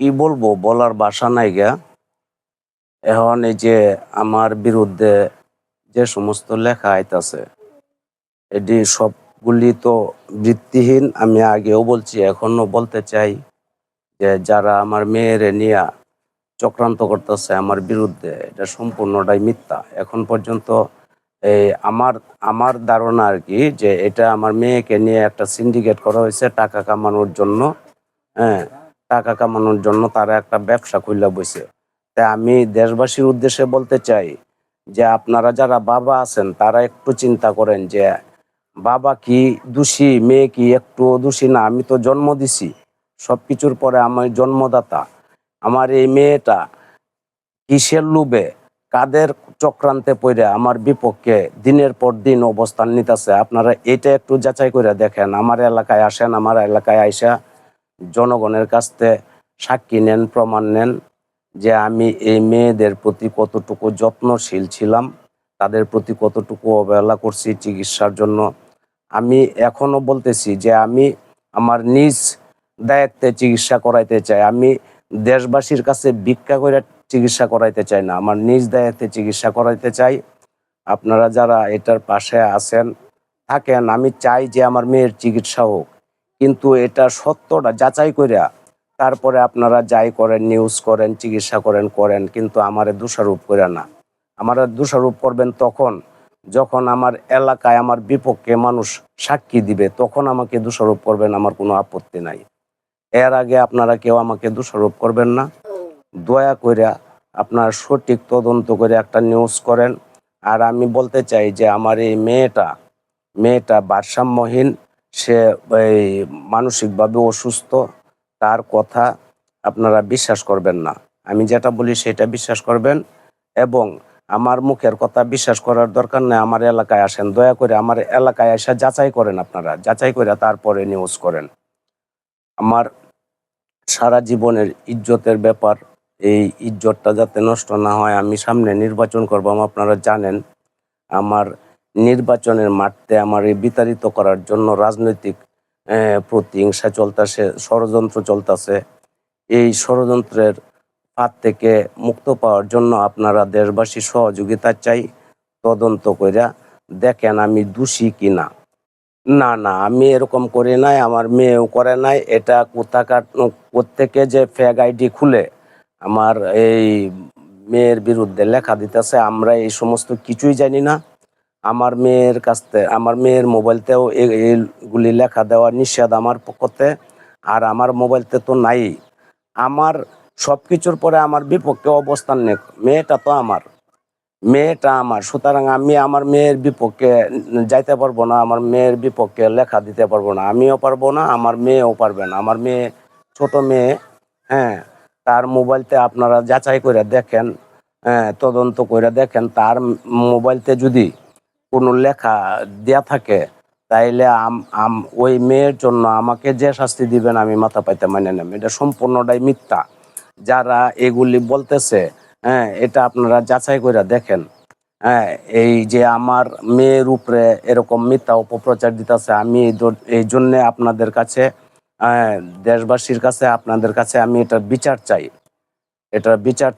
কি বলব? বলার বাসা নাই গা। এখন এই যে আমার বিরুদ্ধে যে সমস্ত লেখা আইতাছে এটি সবগুলি তো বৃত্তিহীন আমি আগেও বলছি এখনও বলতে চাই যে যারা আমার মেয়েরে নিয়ে চক্রান্ত করতেছে আমার বিরুদ্ধে, এটা সম্পূর্ণটাই মিথ্যা। এখন পর্যন্ত এই আমার আমার ধারণা আর কি যে এটা আমার মেয়েকে নিয়ে একটা সিন্ডিকেট করা হয়েছে, টাকা কামানোর জন্য হ্যাঁ। টাকা কামানোর জন্য তারা একটা ব্যবসা খুলে বসে তাই আমি দেশবাসীর উদ্দেশ্যে বলতে চাই যে আপনারা যারা বাবা আছেন, তারা একটু চিন্তা করেন যে বাবা কি দোষী, মেয়ে কি একটু দোষী না? আমি তো জন্ম দিছি সব কিছুর পরে আমার জন্মদাতা, আমার এই মেয়েটা কিসের লোভে, কাদের চক্রান্তে পড়ে আমার বিপক্ষে দিনের পর দিন অবস্থান নিতেছে? আপনারা এটা একটু যাচাই করে দেখেন, আমার এলাকায় আসেন, আমার এলাকায় আইসা জনগণের কাছ থেকে সাক্ষী নেন, প্রমাণ নেন যে আমি এই মেয়েদের প্রতি কতটুকু যত্নশীল ছিলাম, তাদের প্রতি কতটুকু অবহেলা করছি চিকিৎসার জন্য। আমি এখনও বলতেছি যে আমি আমার নিজ দায়িত্বে চিকিৎসা করাইতে চাই। আমি দেশবাসীর কাছে ভিক্ষা করে চিকিৎসা করাইতে চাই না। আমার নিজ দায়িত্বে চিকিৎসা করাইতে চাই। আপনারা যারা এটার পাশে আছেন, থাকেন, আমি চাই যে আমার মেয়ের চিকিৎসা হোক। কিন্তু এটা সত্যটা যাচাই কইরা তারপরে আপনারা যাই করেন নিউজ করেন, চিকিৎসা করেন করেন, কিন্তু আমারে দোষারোপ করে না। আমার দোষারোপ করবেন তখন, যখন আমার এলাকায় আমার বিপক্ষে মানুষ সাক্ষী দিবে, তখন আমাকে দোষারোপ করবেন, আমার কোনো আপত্তি নাই। এর আগে আপনারা কেউ আমাকে দোষারোপ করবেন না। দয়া কইরা আপনার সঠিক তদন্ত করে একটা নিউজ করেন। আর আমি বলতে চাই যে আমার এই মেয়েটা মেয়েটা ভারসাম্যহীন সে এই মানসিকভাবে অসুস্থ, তার কথা আপনারা বিশ্বাস করবেন না। আমি যেটা বলি সেটা বিশ্বাস করবেন এবং আমার মুখের কথা বিশ্বাস করার দরকার নেই, আমার এলাকায় আসেন। দয়া করে আমার এলাকায় এসে যাচাই করেন আপনারা। যাচাই করে তারপরে নিউজ করেন। আমার সারা জীবনের ইজ্জতের ব্যাপার, এই ইজ্জতটা যাতে নষ্ট না হয়, আমি সামনে নির্বাচন করব, আপনারা জানেন। আমার নির্বাচনের মাঠে আমার এই বিতাড়িত করার জন্য রাজনৈতিক প্রতিহিংসা চলতেছে, ষড়যন্ত্র চলতেছে। এই ষড়যন্ত্রের হাত থেকে মুক্ত পাওয়ার জন্য আপনারা দেশবাসী সহযোগিতা চাই, তদন্ত কইরা দেখেন আমি দোষী কি না না না আমি এরকম করি নাই, আমার মেয়েও করে নাই, এটা কোথাকার প্রত্যেকে যে ফেক আইডি খুলে আমার এই মেয়ের বিরুদ্ধে লেখা দিতেছে, আমরা এই সমস্ত কিছুই জানি না। আমার মেয়ের কাছ থেকে আমার মেয়ের মোবাইলতেও এইগুলি লেখা দেওয়ার নিষেধ আমার পক্ষতে, আর আমার মোবাইলতে তো নাই। আমার সব কিছুর পরে আমার বিপক্ষে অবস্থান নেই মেয়েটা তো আমার। মেয়েটা আমার, সুতরাং আমি আমার মেয়ের বিপক্ষে যাইতে পারব না, আমার মেয়ের বিপক্ষে লেখা দিতে পারব না। আমিও পারব না, আমার মেয়েও পারবে না। আমার মেয়ে ছোট মেয়ে হ্যাঁ তার মোবাইলতে আপনারা যাচাই করে দেখেন হ্যাঁ তদন্ত করে দেখেন, তার মোবাইলতে যদি কোনো লেখা দেয়া থাকে তাইলে আম ওই মেয়ের জন্য আমাকে যে শাস্তি দিবেন আমি মাথা পাইতে মানে নেব এটা সম্পূর্ণটাই মিথ্যা। যারা এগুলি বলতেছে হ্যাঁ এটা আপনারা যাচাই করে দেখেন। হ্যাঁ এই যে আমার মেয়ের উপরে এরকম মিথ্যা অপপ্রচার দিতেছে আমি এই জন্যে আপনাদের কাছে হ্যাঁ, দেশবাসীর কাছে আপনাদের কাছে আমি এটার বিচার চাই। এটার বিচার